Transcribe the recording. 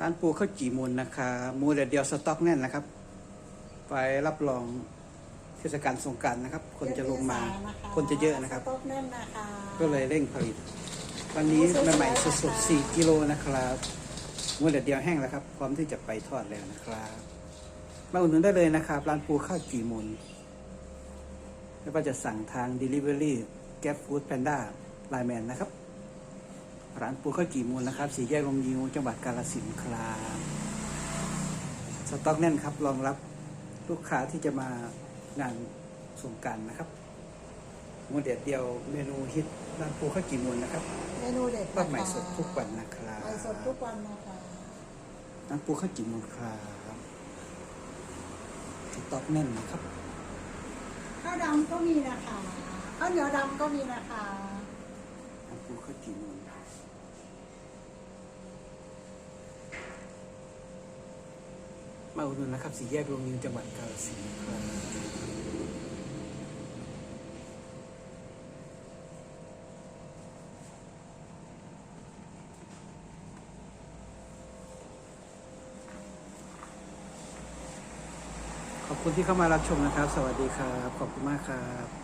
ร้านปูข้าวจี่มูลนะคะมูเดียวเดียวสต็อกแน่นนะครับ ไปรับรองเทศกาลสงกรารนะครับ คนจะลงมา คนจะเยอะนะครับสต๊อกแน่นนะคะก็เลยเร่งผลิต วันนี้ใหม่ๆสดๆ4กิโลนะครับมูเดียวเดียวแห้งแล้วครับ พร้อมที่จะไปทอดแล้วนะครับ มาอุดหนุนได้เลยนะครับ ร้านปูข้าวจี่มูลแล้วก็จะสั่งทาง Delivery g a p Food Panda ไลน์แมนนะครับ ร้านปูข้าวจี่มูลนะครับ สี่แยกลงยิวจังหวัดกาฬสินธุ์ครับสต็อกแน่นครับรองรับลูกค้าที่จะมางานสงกรารนะครับโมเดลเดียวเมนูฮิตร้านปูข้าวจี่มูลนะครับเมนูเด็ดทอดใหม่สดทุกวันนะครับใหม่สดทุกวันนะคะร้านปูข้าวจี่มูลครับสต็อกแน่นนะครับข้าวดำก็มีนะคะข้าวเหนียวดำก็มีนะคะร้านปูข้าวจี่มูล มาอุดหนุนนะครับสี่แยกลงยิวจังหวัดกาฬสินธุ์ครับขอบคุณที่เข้ามารับชมนะครับ สวัสดีครับ ขอบคุณมากครับ